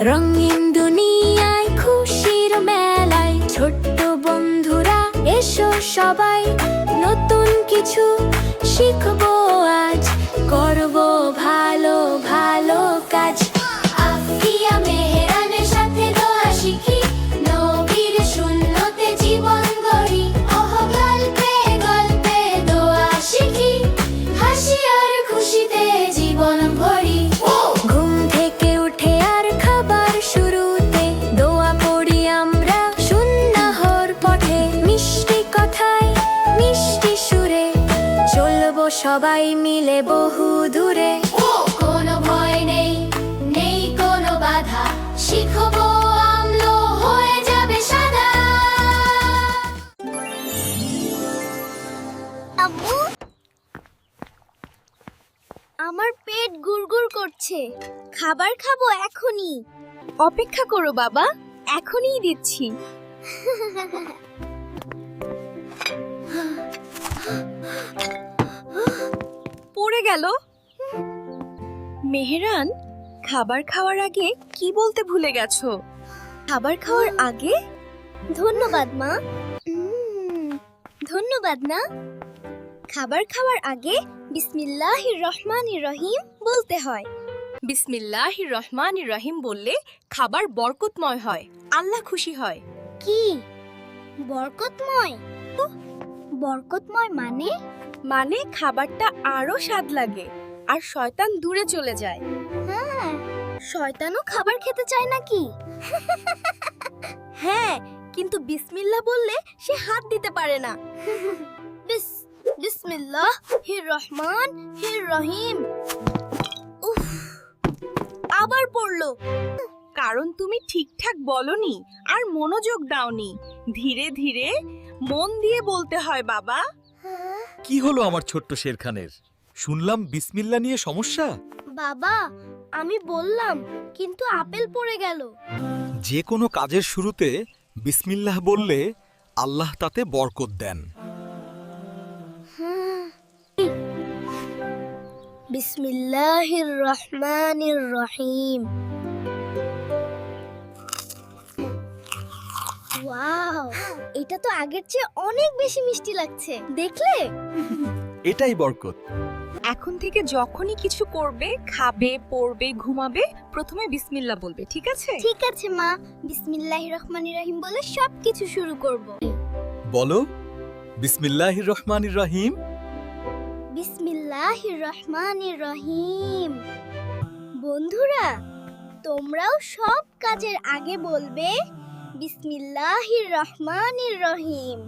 রঙিন দুনিয়ায় খুশির মেলায় ছোট্ট বন্ধুরা এসো সবাই। নতুন কিছু শিখব আজ। করব সবাই মিলে বহু দূরে। কোনো ভয় নেই নেই কোনো বাধা। শিখব আমলো হয়ে যাবে সাদা। আম্মু আমার পেট গুড়গুড় করছে। খাবার খাব এখনই। অপেক্ষা করো বাবা এখনই দিচ্ছি। পড়ে গেল। মেহেরান খাবার খাওয়ার আগে কি বলতে ভুলে গেছো? খাবার খাওয়ার আগে? ধন্যবাদ মা। ধন্যবাদ না। খাবার খাওয়ার আগে বিসমিল্লাহির রহমানির রহিম বলতে হয়। বিসমিল্লাহির রহমানির রহিম বললে খাবার বরকতময় হয় আল্লাহ খুশি হয়। কি? বরকতময়? বরকতময় মানে? মানে খাবারটা আরও স্বাদ লাগে আর শয়তান দূরে চলে যায়। হ্যাঁ। শয়তানও খাবার খেতে চায় নাকি? হ্যাঁ কিন্তু বিসমিল্লা বললে সে হাত দিতে পারে না। বিস বিসমিল্লাহ হির রহমান হির রহিম। উফ আবার পড়ল। কারণ তুমি ঠিকঠাক বলনি আর মনোযোগ দাওনি। ধীরে ধীরে মন দিয়ে বলতে হয় বাবা। কি হলো আমার ছোট্ট শেরখানের? শুনলাম বিসমিল্লা নিয়ে সমস্যা। বাবা আমি বললাম কিন্তু আপেল পড়ে গেল। যে কোনো কাজের শুরুতে বিসমিল্লাহ বললে আল্লাহ তাতে বরকত দেন। বিসমিল্লাহির রহমানির রহিম। ওয়াও এটা তো আগের চেয়ে অনেক বেশি মিষ্টি লাগছে। দেখলে? এটাই বরকত। এখন থেকে যখনই কিছু করবে খাবে পড়বে ঘুমাবে প্রথমে বিসমিল্লাহ বলবে ঠিক আছে? ঠিক আছে মা। বিসমিল্লাহির রহমানির রহিম বলে সবকিছু শুরু করব। বলো বিসমিল্লাহির রহমানির রহিম? বিসমিল্লাহির রহমানির রহিম। বন্ধুরা তোমরাও সব কাজের আগে বলবে বিসমিল্লাহির রহমানির রহিম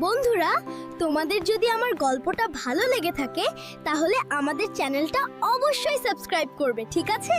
বন্ধুরা, তোমাদের যদি আমার গল্পটা ভালো লেগে থাকে, তাহলে আমাদের চ্যানেলটা অবশ্যই সাবস্ক্রাইব করবে, ঠিক আছে?